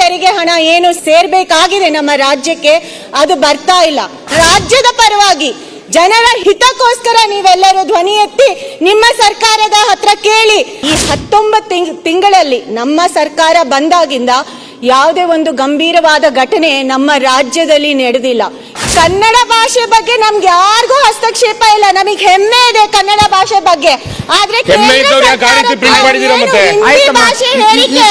ತೆರಿಗೆ ಹಣ ಏನು ಸೇರ್ಬೇಕಾಗಿದೆ ನಮ್ಮ ರಾಜ್ಯಕ್ಕೆ ಅದು ಬರ್ತಾ ಇಲ್ಲ. ರಾಜ್ಯದ ಪರವಾಗಿ ಜನರ ಹಿತಕ್ಕೋಸ್ಕರ ನೀವೆಲ್ಲರೂ ಧ್ವನಿ ಎತ್ತಿ ನಿಮ್ಮ ಸರ್ಕಾರದ ಹತ್ರ ಕೇಳಿ. ಈ ಹತ್ತೊಂಬತ್ತು ತಿಂಗ್- ತಿಂಗಳಲ್ಲಿ ನಮ್ಮ ಸರ್ಕಾರ ಬಂದಾಗಿಂದ ಯಾವುದೇ ಒಂದು ಗಂಭೀರವಾದ ಘಟನೆ ನಮ್ಮ ರಾಜ್ಯದಲ್ಲಿ ನಡೆದಿಲ್ಲ. ಕನ್ನಡ ಭಾಷೆ ಬಗ್ಗೆ ನಮ್ಗೆ ಯಾರಿಗೂ ಹಸ್ತಕ್ಷೇಪ ಇಲ್ಲ. ನಮಗೆ ಹೆಮ್ಮೆ ಇದೆ ಕನ್ನಡ ಭಾಷೆ ಬಗ್ಗೆ. ಆದ್ರೆ ಭಾಷೆ ಹೇಳಿಕೆ.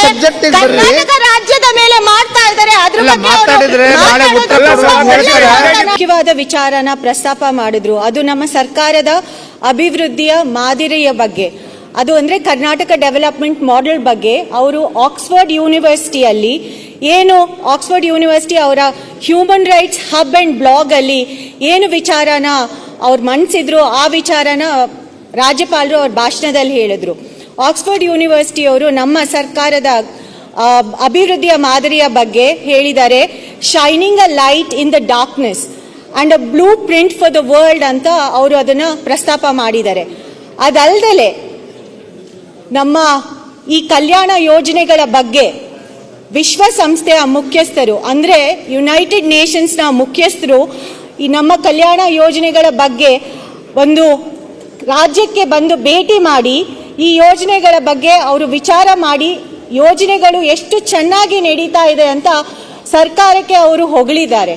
ಕರ್ನಾಟಕ ರಾಜ್ಯದ ಮಾಡ್ತಾ ಇದ್ದಾರೆ ಅದ್ರ ಬಗ್ಗೆ ಮಾತಾಡಿದ್ರೆ ನಾಳೆ ಉತ್ತರ ತುಂಬಾ ಕೊಡುವಾಗ ಮುಖ್ಯವಾದ ವಿಚಾರನ ಪ್ರಸ್ತಾಪ ಮಾಡಿದ್ರು. ಅದು ನಮ್ಮ ಸರ್ಕಾರದ ಅಭಿವೃದ್ಧಿಯ ಮಾದರಿಯ ಬಗ್ಗೆ. ಅದು ಅಂದ್ರೆ ಕರ್ನಾಟಕ ಡೆವಲಪ್ಮೆಂಟ್ ಮಾಡೆಲ್ ಬಗ್ಗೆ. ಅವರು ಆಕ್ಸ್ಫರ್ಡ್ ಯೂನಿವರ್ಸಿಟಿಯಲ್ಲಿ ಏನು ಆಕ್ಸ್ಫರ್ಡ್ ಯೂನಿವರ್ಸಿಟಿ ಅವರ human rights hub and blog ಅಲ್ಲಿ ಏನು ವಿಚಾರನ ಅವ್ರು ಮಂಡಿಸಿದ್ರು ಆ ವಿಚಾರನ ರಾಜ್ಯಪಾಲರು ಅವ್ರ ಭಾಷಣದಲ್ಲಿ ಹೇಳಿದ್ರು. ಆಕ್ಸ್ಫರ್ಡ್ ಯೂನಿವರ್ಸಿಟಿಯವರು ನಮ್ಮ ಸರ್ಕಾರದ ಅಭಿವೃದ್ಧಿಯ ಮಾದರಿಯ ಬಗ್ಗೆ ಹೇಳಿದ್ದಾರೆ shining a light in the darkness and a blueprint for the world ಅಂತ ಅವರು ಅದನ್ನು ಪ್ರಸ್ತಾಪ ಮಾಡಿದ್ದಾರೆ. ಅದಲ್ಲದೆ ನಮ್ಮ ಈ ಕಲ್ಯಾಣ ಯೋಜನೆಗಳ ಬಗ್ಗೆ ವಿಶ್ವಸಂಸ್ಥೆಯ ಮುಖ್ಯಸ್ಥರು, ಅಂದರೆ ಯುನೈಟೆಡ್ ನೇಷನ್ಸ್ನ ಮುಖ್ಯಸ್ಥರು, ಈ ನಮ್ಮ ಕಲ್ಯಾಣ ಯೋಜನೆಗಳ ಬಗ್ಗೆ ಒಂದು ರಾಜ್ಯಕ್ಕೆ ಬಂದು ಭೇಟಿ ಮಾಡಿ ಈ ಯೋಜನೆಗಳ ಬಗ್ಗೆ ಅವರು ವಿಚಾರ ಮಾಡಿ ಯೋಜನೆಗಳು ಎಷ್ಟು ಚೆನ್ನಾಗಿ ನಡೀತಾ ಇದೆ ಅಂತ ಸರ್ಕಾರಕ್ಕೆ ಅವರು ಹೊಗಳಿದ್ದಾರೆ.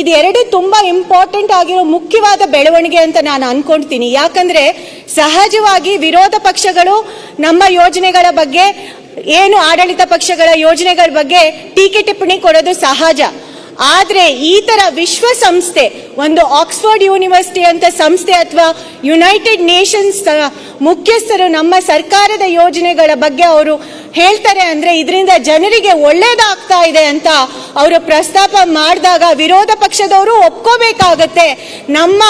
ಇದೆರಡು ತುಂಬ ಇಂಪಾರ್ಟೆಂಟ್ ಆಗಿರೋ ಮುಖ್ಯವಾದ ಬೆಳವಣಿಗೆ ಅಂತ ನಾನು ಅನ್ಕೊಂತೀನಿ ಯಾಕಂದ್ರೆ ಸಹಜವಾಗಿ ವಿರೋಧ ಪಕ್ಷಗಳು ನಮ್ಮ ಯೋಜನೆಗಳ ಬಗ್ಗೆ, ಏನು ಆಡಳಿತ ಪಕ್ಷಗಳ ಯೋಜನೆಗಳ ಬಗ್ಗೆ ಟೀಕೆ ಟಿಪ್ಪಣಿ ಕೊಡೋದು ಸಹಜ. ಆದರೆ ಈ ತರ ವಿಶ್ವಸಂಸ್ಥೆ, ಒಂದು ಆಕ್ಸ್ಫರ್ಡ್ ಯೂನಿವರ್ಸಿಟಿ ಅಂತ ಸಂಸ್ಥೆ ಅಥವಾ ಯುನೈಟೆಡ್ ನೇಷನ್ಸ್ ಮುಖ್ಯಸ್ಥರು ನಮ್ಮ ಸರ್ಕಾರದ ಯೋಜನೆಗಳ ಬಗ್ಗೆ ಅವರು ಹೇಳ್ತಾರೆ ಅಂದ್ರೆ ಇದರಿಂದ ಜನರಿಗೆ ಒಳ್ಳೇದಾಗ್ತಾ ಇದೆ ಅಂತ ಅವರು ಪ್ರಸ್ತಾಪ ಮಾಡಿದಾಗ ವಿರೋಧ ಪಕ್ಷದವರು ಒಪ್ಕೋಬೇಕಾಗತ್ತೆ. ನಮ್ಮ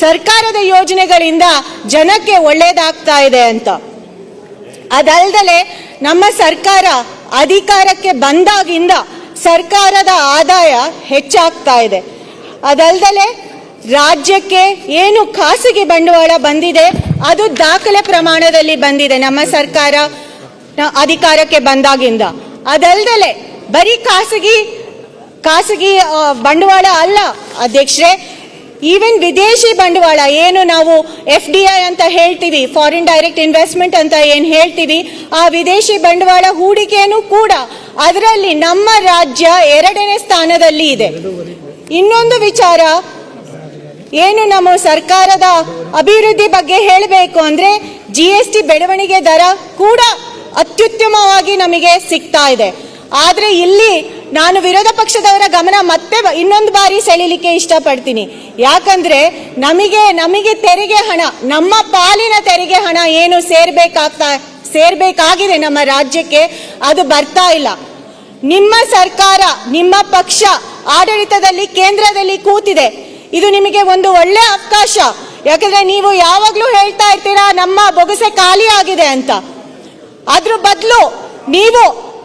ಸರ್ಕಾರದ ಯೋಜನೆಗಳಿಂದ ಜನಕ್ಕೆ ಒಳ್ಳೇದಾಗ್ತಾ ಇದೆ ಅಂತ. ಅದಲ್ದಲೆ ನಮ್ಮ ಸರ್ಕಾರ ಅಧಿಕಾರಕ್ಕೆ ಬಂದಾಗಿಂದ ಸರ್ಕಾರದ ಆದಾಯ ಹೆಚ್ಚಾಗ್ತಾ ಇದೆ. ಅದಲ್ದಲೆ ರಾಜ್ಯಕ್ಕೆ ಏನು ಖಾಸಗಿ ಬಂಡವಾಳ ಬಂದಿದೆ, ಅದು ದಾಖಲೆ ಪ್ರಮಾಣದಲ್ಲಿ ಬಂದಿದೆ. ನಮ್ಮ ಸರ್ಕಾರ ಅಧಿಕಾರಕ್ಕೆ ಬಂದಾಗಿಂದ. ಅದಲ್ದಲೆ ಬರೀ ಖಾಸಗಿ ಖಾಸಗಿ ಬಂಡವಾಳ ಅಲ್ಲ ಅಧ್ಯಕ್ಷರೇ ಈವನ್ ವಿದೇಶಿ ಬಂಡವಾಳ ಏನು ನಾವು ಎಫ್ ಡಿ ಐ ಅಂತ ಹೇಳ್ತೀವಿ ಫಾರಿನ್ ಡೈರೆಕ್ಟ್ ಇನ್ವೆಸ್ಟ್ಮೆಂಟ್ ಅಂತ ಏನು ಹೇಳ್ತೀವಿ, ಆ ವಿದೇಶಿ ಬಂಡವಾಳ ಹೂಡಿಕೆಯನ್ನು ಕೂಡ ಅದರಲ್ಲಿ ನಮ್ಮ ರಾಜ್ಯ ಎರಡನೇ ಸ್ಥಾನದಲ್ಲಿ ಇದೆ. ಇನ್ನೊಂದು ವಿಚಾರ, ಏನು ನಮ್ಮ ಸರ್ಕಾರದ ಅಭಿವೃದ್ಧಿ ಬಗ್ಗೆ ಹೇಳಬೇಕು ಅಂದ್ರೆ ಜಿ ಎಸ್ ಟಿ ಬೆಳವಣಿಗೆ ದರ ಕೂಡ ಅತ್ಯುತ್ತಮವಾಗಿ ನಮಗೆ ಸಿಗ್ತಾ ಇದೆ. ಆದರೆ ಇಲ್ಲಿ ನಾನು ವಿರೋಧ ಪಕ್ಷದವರ ಗಮನ ಮತ್ತೆ ಇನ್ನೊಂದು ಬಾರಿ ಸೆಳೀಲಿಕ್ಕೆ ಇಷ್ಟಪಡ್ತೀನಿ. ಯಾಕಂದ್ರೆ ನಮಗೆ ನಮಗೆ ತೆರಿಗೆ ಹಣ, ನಮ್ಮ ಪಾಲಿನ ತೆರಿಗೆ ಹಣ ಏನು ಸೇರ್ಬೇಕಾಗ್ತಾ, ಸೇರ್ಬೇಕಾಗಿದೆ ನಮ್ಮ ರಾಜ್ಯಕ್ಕೆ, ಅದು ಬರ್ತಾ ಇಲ್ಲ. ನಿಮ್ಮ ಸರ್ಕಾರ, ನಿಮ್ಮ ಪಕ್ಷ ಆಡಳಿತದಲ್ಲಿ, ಕೇಂದ್ರದಲ್ಲಿ ಕೂತಿದೆ. ಇದು ನಿಮಗೆ ಒಂದು ಒಳ್ಳೆ ಅವಕಾಶ. ಯಾಕಂದ್ರೆ ನೀವು ಯಾವಾಗ್ಲೂ ಹೇಳ್ತಾ ಇರ್ತೀರಾ, ನಮ್ಮ ಬೊಗಸೆ ಖಾಲಿ ಆಗಿದೆ ಅಂತ. ಅದ್ರ ಬದಲು ನೀವು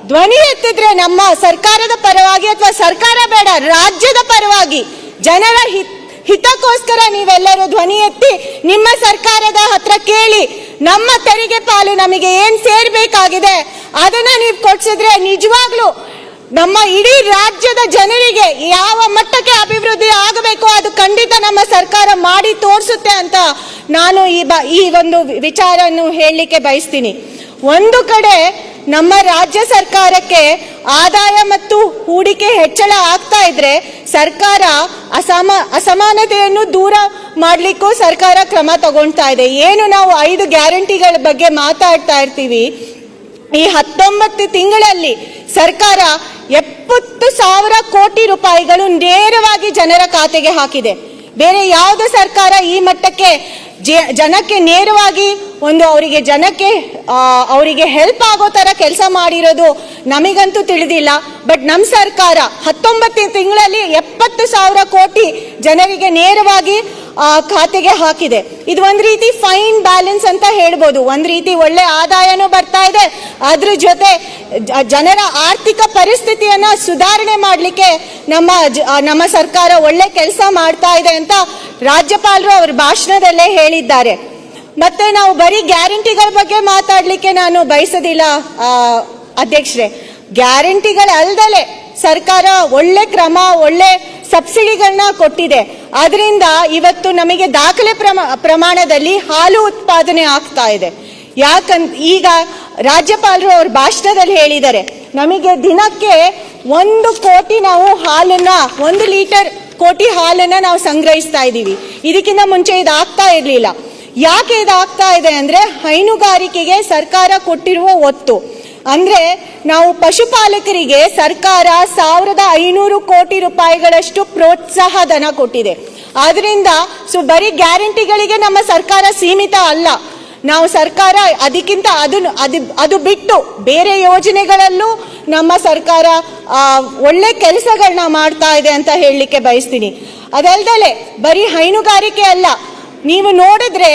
ಧ್ವನಿ ಎತ್ತಿದ್ರೆ ನಮ್ಮ ಸರ್ಕಾರದ ಪರವಾಗಿ ಅಥವಾ ಸರ್ಕಾರ ಬೇಡ, ರಾಜ್ಯದ ಪರವಾಗಿ ಜನರ ಹಿತ್, ಹಿತಕ್ಕೋಸ್ಕರ ನೀವೆಲ್ಲರೂ ಧ್ವನಿ ಎತ್ತಿ ನಿಮ್ಮ ಸರ್ಕಾರದ ಹತ್ರ ಕೇಳಿ ನಮ್ಮ ತೆರಿಗೆ ಪಾಲು ನಮಗೆ ಏನ್ ಸೇರ್ಬೇಕಾಗಿದೆ ಅದನ್ನ ನೀವು ಕೊಡ್ಸಿದ್ರೆ ನಿಜವಾಗ್ಲೂ ನಮ್ಮ ಇಡೀ ರಾಜ್ಯದ ಜನರಿಗೆ ಯಾವ ಮಟ್ಟಕ್ಕೆ ಅಭಿವೃದ್ಧಿ ಆಗಬೇಕು ಅದು ಖಂಡಿತ ನಮ್ಮ ಸರ್ಕಾರ ಮಾಡಿ ತೋರಿಸುತ್ತೆ ಅಂತ ನಾನು ಈ ಬ, ಈ ಒಂದು ವಿಚಾರವನ್ನು ಹೇಳಲಿಕ್ಕೆ ಬಯಸ್ತೀನಿ. ಒಂದು ಕಡೆ ನಮ್ಮ ರಾಜ್ಯ ಸರ್ಕಾರಕ್ಕೆ ಆದಾಯ ಮತ್ತು ಹೂಡಿಕೆ ಹೆಚ್ಚಳ ಆಗ್ತಾ ಇದ್ರೆ ಸರ್ಕಾರ ಅಸಮ, ಅಸಮಾನತೆಯನ್ನು ದೂರ ಮಾಡಲಿಕ್ಕೂ ಸರ್ಕಾರ ಕ್ರಮ ತಗೊಳ್ತಾ ಇದೆ. ಏನು ನಾವು ಐದು ಗ್ಯಾರಂಟಿಗಳ ಬಗ್ಗೆ ಮಾತಾಡ್ತಾ ಇರ್ತೀವಿ. ಈ ಹತ್ತೊಂಬತ್ತು ತಿಂಗಳಲ್ಲಿ ಸರ್ಕಾರ ಎಪ್ಪತ್ತು ಸಾವಿರ ಕೋಟಿ ರೂಪಾಯಿಗಳು ನೇರವಾಗಿ ಜನರ ಖಾತೆಗೆ ಹಾಕಿದೆ. ಬೇರೆ ಯಾವುದು ಸರ್ಕಾರ ಈ ಮಟ್ಟಕ್ಕೆ ಜನಕ್ಕೆ ನೇರವಾಗಿ ಒಂದು ಅವರಿಗೆ ಜನಕ್ಕೆ ಅವರಿಗೆ ಹೆಲ್ಪ್ ಆಗೋ ಥರ ಕೆಲಸ ಮಾಡಿರೋದು ನಮಗಂತೂ ತಿಳಿದಿಲ್ಲ. ಬಟ್ ನಮ್ಮ ಸರ್ಕಾರ ಹತ್ತೊಂಬತ್ತು ತಿಂಗಳಲ್ಲಿ ಎಪ್ಪತ್ತು ಸಾವಿರ ಕೋಟಿ ಜನರಿಗೆ ನೇರವಾಗಿ ಖಾತೆಗೆ ಹಾಕಿದೆ. ಇದು ಒಂದು ರೀತಿ ಫೈನ್ ಬ್ಯಾಲೆನ್ಸ್ ಅಂತ ಹೇಳ್ಬೋದು. ಒಂದು ರೀತಿ ಒಳ್ಳೆ ಆದಾಯನೂ ಬರ್ತಾ ಇದೆ. ಅದ್ರ ಜೊತೆ ಜನರ ಆರ್ಥಿಕ ಪರಿಸ್ಥಿತಿಯನ್ನ ಸುಧಾರಣೆ ಮಾಡಲಿಕ್ಕೆ ನಮ್ಮ ನಮ್ಮ ಸರ್ಕಾರ ಒಳ್ಳೆ ಕೆಲಸ ಮಾಡ್ತಾ ಇದೆ ಅಂತ ರಾಜ್ಯಪಾಲರು ಅವ್ರ ಭಾಷಣದಲ್ಲೇ ಹೇಳಿದ್ದಾರೆ. ಮತ್ತೆ ನಾವು ಬರೀ ಗ್ಯಾರಂಟಿಗಳ ಬಗ್ಗೆ ಮಾತಾಡಲಿಕ್ಕೆ ನಾನು ಬಯಸೋದಿಲ್ಲ ಅಧ್ಯಕ್ಷರೇ. ಗ್ಯಾರಂಟಿಗಳಲ್ದಲೆ ಸರ್ಕಾರ ಒಳ್ಳೆ ಕ್ರಮ, ಒಳ್ಳೆ ಸಬ್ಸಿಡಿಗಳನ್ನ ಕೊಟ್ಟಿದೆ. ಅದರಿಂದ ಇವತ್ತು ನಮಗೆ ದಾಖಲೆ ಪ್ರಮ, ಪ್ರಮಾಣದಲ್ಲಿ ಹಾಲು ಉತ್ಪಾದನೆ ಆಗ್ತಾ ಇದೆ. ಯಾಕಂತ ಈಗ ರಾಜ್ಯಪಾಲರು ಅವ್ರ ಭಾಷಣದಲ್ಲಿ ಹೇಳಿದ್ದಾರೆ, ನಮಗೆ ದಿನಕ್ಕೆ ಒಂದು ಕೋಟಿ ನಾವು ಹಾಲನ್ನ ಒಂದು ಲೀಟರ್ ಕೋಟಿ ಹಾಲನ್ನು ನಾವು ಸಂಗ್ರಹಿಸ್ತಾ ಇದ್ದೀವಿ ಇದಕ್ಕಿಂತ ಮುಂಚೆ ಇದು ಆಗ್ತಾ ಇರಲಿಲ್ಲ. ಯಾಕೆ ಇದಾಗ್ತಾ ಇದೆ ಅಂದ್ರೆ ಹೈನುಗಾರಿಕೆಗೆ ಸರ್ಕಾರ ಕೊಟ್ಟಿರುವ ಒತ್ತು. ಅಂದ್ರೆ ನಾವು ಪಶುಪಾಲಕರಿಗೆ ಸರ್ಕಾರ ಸಾವಿರದ ಐನೂರು ಕೋಟಿ ರೂಪಾಯಿಗಳಷ್ಟು ಪ್ರೋತ್ಸಾಹ ಧನ ಕೊಟ್ಟಿದೆ. ಆದ್ರಿಂದ ಸೊ ಬರೀ ಗ್ಯಾರಂಟಿಗಳಿಗೆ ನಮ್ಮ ಸರ್ಕಾರ ಸೀಮಿತ ಅಲ್ಲ. ನಾವು ಸರ್ಕಾರ ಅದಕ್ಕಿಂತ ಅದನ್ನು ಅದು ಅದು ಬಿಟ್ಟು ಬೇರೆ ಯೋಜನೆಗಳಲ್ಲೂ ನಮ್ಮ ಸರ್ಕಾರ ಒಳ್ಳೆ ಕೆಲಸಗಳನ್ನ ಮಾಡ್ತಾ ಇದೆ ಅಂತ ಹೇಳಲಿಕ್ಕೆ ಬಯಸ್ತೀನಿ. ಅದಲ್ದಲೆ, ಬರೀ ಹೈನುಗಾರಿಕೆ ಅಲ್ಲ, ನೀವು ನೋಡಿದ್ರೆ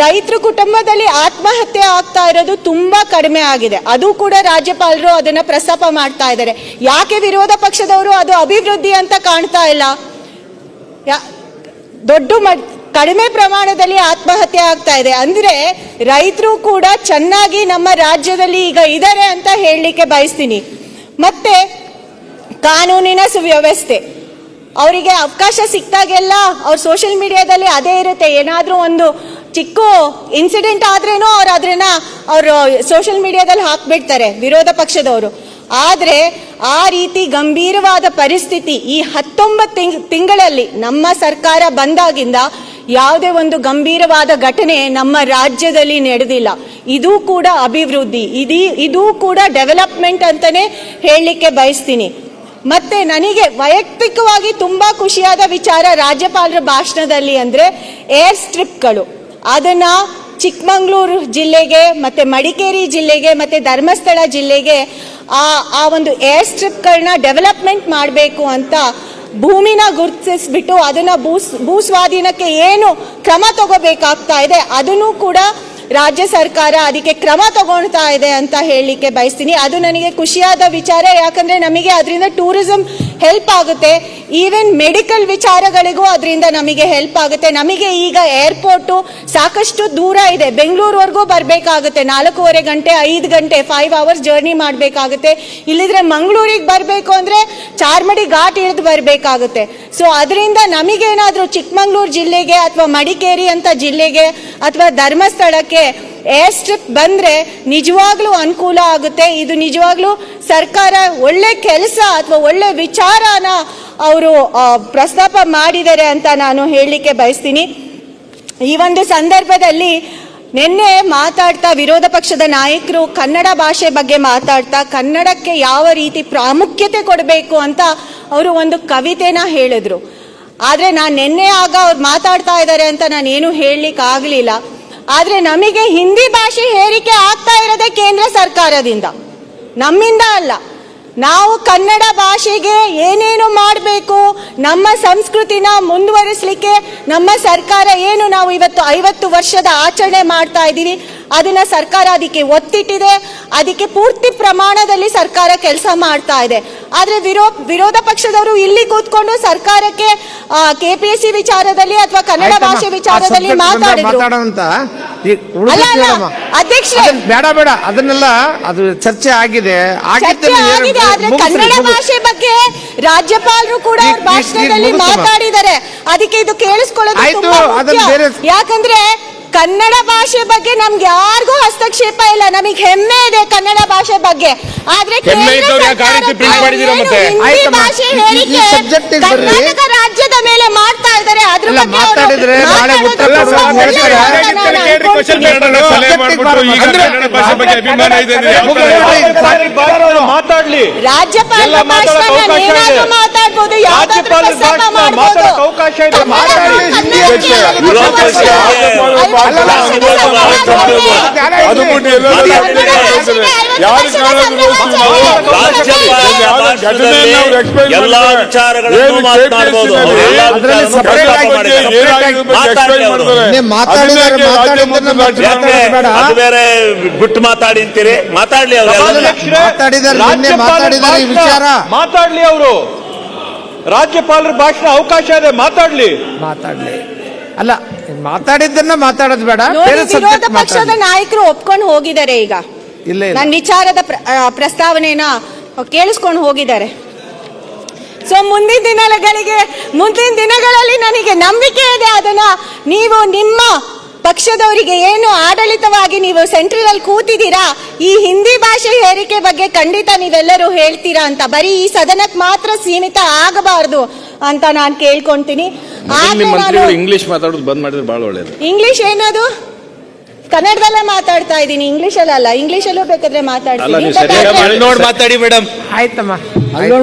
ರೈತರ ಕುಟುಂಬದಲ್ಲಿ ಆತ್ಮಹತ್ಯೆ ಆಗ್ತಾ ಇರೋದು ತುಂಬಾ ಕಡಿಮೆ ಆಗಿದೆ. ಅದು ಕೂಡ ರಾಜ್ಯಪಾಲರು ಅದನ್ನ ಪ್ರಸ್ತಾಪ ಮಾಡ್ತಾ ಇದ್ದಾರೆ. ಯಾಕೆ ವಿರೋಧ ಪಕ್ಷದವರು ಅದು ಅಭಿವೃದ್ಧಿ ಅಂತ ಕಾಣ್ತಾ ಇಲ್ಲ? ದೊಡ್ಡ ಮಟ್ ಕಡಿಮೆ ಪ್ರಮಾಣದಲ್ಲಿ ಆತ್ಮಹತ್ಯೆ ಆಗ್ತಾ ಇದೆ. ಅಂದ್ರೆ ರೈತರು ಕೂಡ ಚೆನ್ನಾಗಿ ನಮ್ಮ ರಾಜ್ಯದಲ್ಲಿ ಈಗ ಇದ್ದಾರೆ ಅಂತ ಹೇಳಲಿಕ್ಕೆ ಬಯಸ್ತೀನಿ. ಮತ್ತೆ ಕಾನೂನಿನ ಸುವ್ಯವಸ್ಥೆ. ಅವರಿಗೆ ಅವಕಾಶ ಸಿಕ್ಕಾಗೆಲ್ಲ ಅವ್ರ ಸೋಷಿಯಲ್ ಮೀಡಿಯಾದಲ್ಲಿ ಅದೇ ಇರುತ್ತೆ. ಏನಾದರೂ ಒಂದು ಚಿಕ್ಕ ಇನ್ಸಿಡೆಂಟ್ ಆದ್ರೇನೋ ಅವ್ರು ಅದ್ರನ್ನ ಅವರು ಸೋಷಿಯಲ್ ಮೀಡಿಯಾದಲ್ಲಿ ಹಾಕ್ಬಿಡ್ತಾರೆ ವಿರೋಧ ಪಕ್ಷದವರು. ಆದರೆ ಆ ರೀತಿ ಗಂಭೀರವಾದ ಪರಿಸ್ಥಿತಿ ಈ ಹತ್ತೊಂಬತ್ತು ತಿಂಗ್, ತಿಂಗಳಲ್ಲಿ ನಮ್ಮ ಸರ್ಕಾರ ಬಂದಾಗಿಂದ ಯಾವುದೇ ಒಂದು ಗಂಭೀರವಾದ ಘಟನೆ ನಮ್ಮ ರಾಜ್ಯದಲ್ಲಿ ನಡೆದಿಲ್ಲ. ಇದು ಕೂಡ ಅಭಿವೃದ್ಧಿ. ಇದೀ, ಇದು ಕೂಡ ಡೆವಲಪ್ಮೆಂಟ್ ಅಂತಲೇ ಹೇಳಲಿಕ್ಕೆ ಬಯಸ್ತೀನಿ. ಮತ್ತೆ ನನಗೆ ವೈಯಕ್ತಿಕವಾಗಿ ತುಂಬಾ ಖುಷಿಯಾದ ವಿಚಾರ ರಾಜ್ಯಪಾಲರ ಭಾಷಣದಲ್ಲಿ ಅಂದ್ರೆ ಏರ್ ಸ್ಟ್ರಿಪ್ಗಳು ಅದನ್ನ ಚಿಕ್ಕಮಂಗ್ಳೂರು ಜಿಲ್ಲೆಗೆ ಮತ್ತೆ ಮಡಿಕೇರಿ ಜಿಲ್ಲೆಗೆ ಮತ್ತೆ ಧರ್ಮಸ್ಥಳ ಜಿಲ್ಲೆಗೆ ಆ ಆ ಒಂದು ಏರ್ ಸ್ಟ್ರಿಪ್ಗಳನ್ನ ಡೆವಲಪ್ಮೆಂಟ್ ಮಾಡಬೇಕು ಅಂತ ಭೂಮಿನ ಗುರುತಿಸ್ಬಿಟ್ಟು ಅದನ್ನ ಭೂ ಭೂ ಸ್ವಾಧೀನಕ್ಕೆ ಏನು ಕ್ರಮ ತಗೋಬೇಕಾಗ್ತಾ ಇದೆ, ಅದನ್ನು ಕೂಡ ರಾಜ್ಯ ಸರ್ಕಾರ ಅದಕ್ಕೆ ಕ್ರಮ ತಗೊಳ್ತಾ ಇದೆ ಅಂತ ಹೇಳಲಿಕ್ಕೆ ಬಯಸ್ತೀನಿ. ಅದು ನನಗೆ ಖುಷಿಯಾದ ವಿಚಾರ, ಯಾಕಂದ್ರೆ ನಮಗೆ ಅದರಿಂದ ಟೂರಿಸಂ ಹೆಲ್ಪ್ ಆಗುತ್ತೆ. ಈವನ್ ಮೆಡಿಕಲ್ ವಿಚಾರಗಳಿಗೂ ಅದರಿಂದ ನಮಗೆ ಹೆಲ್ಪ್ ಆಗುತ್ತೆ. ನಮಗೆ ಈಗ ಏರ್ಪೋರ್ಟು ಸಾಕಷ್ಟು ದೂರ ಇದೆ. ಬೆಂಗಳೂರುವರೆಗೂ ಬರಬೇಕಾಗುತ್ತೆ. ನಾಲ್ಕೂವರೆ ಗಂಟೆ, ಐದು ಗಂಟೆ ಫೈವ್ ಅವರ್ಸ್ ಜರ್ನಿ ಮಾಡಬೇಕಾಗುತ್ತೆ. ಇಲ್ಲಿದ್ರೆ ಮಂಗಳೂರಿಗೆ ಬರಬೇಕು ಅಂದರೆ ಚಾರ್ಮಡಿ ಘಾಟ್ ಇಳಿದು ಬರಬೇಕಾಗುತ್ತೆ. ಸೊ ಅದರಿಂದ ನಮಗೇನಾದರೂ ಚಿಕ್ಕಮಂಗ್ಳೂರು ಜಿಲ್ಲೆಗೆ ಅಥವಾ ಮಡಿಕೇರಿ ಅಂತ ಜಿಲ್ಲೆಗೆ ಅಥವಾ ಧರ್ಮಸ್ಥಳಕ್ಕೆ ಏರ್ ಸ್ಟ್ರಿಪ್ ಬಂದ್ರೆ ನಿಜವಾಗ್ಲೂ ಅನುಕೂಲ ಆಗುತ್ತೆ. ಇದು ನಿಜವಾಗ್ಲೂ ಸರ್ಕಾರ ಒಳ್ಳೆ ಕೆಲಸ ಅಥವಾ ಒಳ್ಳೆ ವಿಚಾರನ ಅವರು ಪ್ರಸ್ತಾಪ ಮಾಡಿದ್ದಾರೆ ಅಂತ ನಾನು ಹೇಳಲಿಕ್ಕೆ ಬಯಸ್ತೀನಿ. ಈ ಒಂದು ಸಂದರ್ಭದಲ್ಲಿ ನಿನ್ನೆ ಮಾತಾಡ್ತಾ ವಿರೋಧ ಪಕ್ಷದ ನಾಯಕರು ಕನ್ನಡ ಭಾಷೆ ಬಗ್ಗೆ ಮಾತಾಡ್ತಾ, ಕನ್ನಡಕ್ಕೆ ಯಾವ ರೀತಿ ಪ್ರಾಮುಖ್ಯತೆ ಕೊಡಬೇಕು ಅಂತ ಅವರು ಒಂದು ಕವಿತೆನ ಹೇಳಿದ್ರು. ಆದ್ರೆ ನಾನು ನಿನ್ನೆ ಆಗ ಅವ್ರು ಮಾತಾಡ್ತಾ ಇದ್ದಾರೆ ಅಂತ ನಾನು ಏನು ಹೇಳಲಿಕ್ಕೆ ಆಗಲಿಲ್ಲ ಆದ್ರೆ ನಮಗೆ ಹಿಂದಿ ಭಾಷೆ ಹೇರಿಕೆ ಆಗ್ತಾ ಇರೋದೆ ಕೇಂದ್ರ ಸರ್ಕಾರದಿಂದ. ನಮ್ಮಿಂದ ಅಲ್ಲ. ನಾವು ಕನ್ನಡ ಭಾಷೆಗೆ ಏನೇನು ಮಾಡಬೇಕು, ನಮ್ಮ ಸಂಸ್ಕೃತಿನ ಮುಂದುವರಿಸಲಿಕ್ಕೆ ನಮ್ಮ ಸರ್ಕಾರ ಏನು ನಾವು ಇವತ್ತು ಐವತ್ತು ವರ್ಷದ ಆಚರಣೆ ಮಾಡ್ತಾ ಇದ್ದೀವಿ ಅದನ್ನ ಸರ್ಕಾರ ಅದಕ್ಕೆ ಒತ್ತಿಟ್ಟಿದೆ ಅದಕ್ಕೆ ಪೂರ್ತಿ ಪ್ರಮಾಣದಲ್ಲಿ ಸರ್ಕಾರ ಕೆಲಸ ಮಾಡ್ತಾ ಇದೆ. ಆದ್ರೆ ವಿರೋ ವಿರೋಧ ಪಕ್ಷದವರು ಇಲ್ಲಿ ಕೂತ್ಕೊಂಡು ಸರ್ಕಾರಕ್ಕೆ ಕೆಪಿಎಸ್ಸಿ ವಿಚಾರದಲ್ಲಿ ಅಥವಾ ಕನ್ನಡ ಭಾಷೆ ವಿಚಾರದಲ್ಲಿ ಮಾತಾಡಿದ್ರು. ಅಧ್ಯಕ್ಷರೇ. ಬೇಡ ಬೇಡ ಅದನ್ನೆಲ್ಲ ಅದು ಚರ್ಚೆ ಆಗಿದೆ. ಆಗಿದೆ ಆದ್ರೆ ಕನ್ನಡ ಭಾಷೆ ಬಗ್ಗೆ ರಾಜ್ಯಪಾಲರು ಕೂಡ ಅವ್ರ ಭಾಷಣದಲ್ಲಿ. ಮಾತಾಡಿದ್ದಾರೆ. ಅದಕ್ಕೆ ಇದು ಕೇಳಿಸ್ಕೊಳ್ಳೋದು ಯಾಕಂದ್ರೆ ಕನ್ನಡ ಭಾಷೆ ಬಗ್ಗೆ ನಮ್ಗೆ ಯಾರಿಗೂ ಹಸ್ತಕ್ಷೇಪ ಇಲ್ಲ ನಮಗೆ ಹೆಮ್ಮೆ ಇದೆ ಕನ್ನಡ ಭಾಷೆ ಬಗ್ಗೆ ಆದ್ರೆ ಹೆಮ್ಮೆ ಕೇಂದ್ರ ಇದ್ದವ್ರು ಯಾಕೆ ಆ ರೀತಿ print ಮಾಡಿದ್ದೀರಾ ಮತ್ತೆ? ಹಿಂದಿ ಆಯ್ತಮ್ಮ. ಭಾಷೆ ಈ- ಈ ಹೇರಿಕೆ subject ಗೆ ಬರ್ರಿ. ಕರ್ನಾಟಕ ರಾಜ್ಯದ ಮೇಲೆ ಮಾಡ್ತಾ ಇದ್ದಾರೆ ಅದ್ರ ಇಲ್ಲ, ಬಗ್ಗೆ ಅವರು ಮಾತಾಡಿದ್ರೆ ನಾಳೆ ಮಾತಾಡೋದು ಉತ್ತರ ತುಂಬಾ ಕೊಡುವಾಗ ಒಳ್ಳೆಯ ಹೇಳ್ತಾರೆ. ವಿಚಾರ ನಾನು ಕೇಳ್ರಿ, question ಅನ್ಕೊಳ್ತೀನಿ. ಕನ್ನಡ ಸಲಹೆ ಮಾಡ್ಬಿಟ್ಟು ಈಗ ಕನ್ನಡ ಭಾಷೆ ಬಗ್ಗೆ ಅಭಿಮಾನ ಇದೆ ಅಂದ್ರೆ ಯಾವ ತರ ಇದೆ? ಮಾತಾಡ್ಲಿ ಇದೆ. ಮಾತಾಡ್ಬೋದು ಅವಕಾಶ ಇದೆ. ಬಿಟ್ಟು ಮಾತಾಡಿ. ಎಲ್ಲಾ ವಿಚಾರಗಳನ್ನು ಮಾತನಾಡಬಹುದು ಮಾತಾಡಿದಾರೆ ಬೇರೆ ಬಿಟ್ಟು ಅಂತೀರಿ ಮಾತಾಡ್ಲಿ ಅವರು ಅಧ್ಯಕ್ಷರೇ, ಮಾತಾಡಿದ್ದಾರೆ ಈ ವಿಚಾರ. ಮಾತಾಡ್ಲಿ ಅವರು. ರಾಜ್ಯಪಾಲರ ಭಾಷಣ ಅವಕಾಶ ಇದೆ ಮಾತಾಡ್ಲಿ. ಮಾತಾಡ್ಲಿ. ಅಲ್ಲ ಮಾತಾಡಿದ್ದನ್ನ ಮಾತಾಡೋದು ಬೇಡ ನೋಡಿ, ವಿರೋಧ ಪಕ್ಷದ ನಾಯಕರು ಒಪ್ಕೊಂಡು ಹೋಗಿದ್ದಾರೆ ಈಗ. ಇಲ್ಲ ಇಲ್ಲ. ನನ್ನ ವಿಚಾರದ ಪ್ರ- ಆ, ಪ್ರಸ್ತಾವನೆನ ಕೇಳಿಸ್ಕೊಂಡು ಹೋಗಿದ್ದಾರೆ. ಸೊ ಮುಂದಿನ ದಿನಗಳಿಗೆ ಮುಂದಿನ ದಿನಗಳಲ್ಲಿ ನನಗೆ ನಂಬಿಕೆ ಇದೆ ಅದನ್ನ ನೀವು ನಿಮ್ಮ ಪಕ್ಷದವರಿಗೆ ಏನು ಆಡಳಿತವಾಗಿ ನೀವು ಸೆಂಟ್ರಲ್ ಅಲ್ಲಿ ಕೂತಿದ್ದೀರಾ? ಈ ಹಿಂದಿ ಭಾಷೆ ಹೇರಿಕೆ ಬಗ್ಗೆ ಖಂಡಿತ ನೀವೆಲ್ಲರೂ ಹೇಳ್ತೀರಾ ಅಂತ. ಬರೀ ಈ ಸದನಕ್ಕೆ ಮಾತ್ರ ಸೀಮಿತ ಆಗಬಾರದು ಅಂತ ನಾನು ಕೇಳ್ಕೊಂತೀನಿ. ಇಂಗ್ಲಿಷ್ ಮಾತಾಡೋದು ಬಂದ್ ಮಾಡಿದ್ರೆ ಬಹಳ ಒಳ್ಳೇದು. ಇಂಗ್ಲಿಷ್ ಏನದು? ಕನ್ನಡದಲ್ಲೇ ಮಾತಾಡ್ತಾ ಇದ್ದೀನಿ ಇಂಗ್ಲಿಷ್ ಅಲ್ಲ ಇಂಗ್ಲಿಷಲ್ಲೂ ಬೇಕಾದ್ರೆ ಅಲ್ಲ, ಮಾತಾಡ್ತೀನಿ ಸರಿಯಾಗಿ ನೋಡಿ ಮಾತಾಡಿ. ಮೇಡಮ್. ಆಯ್ತಮ್ಮ.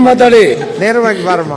ಮಾತಾಡಿ. ನೇರವಾಗಿ ಬಾರಮ್ಮ.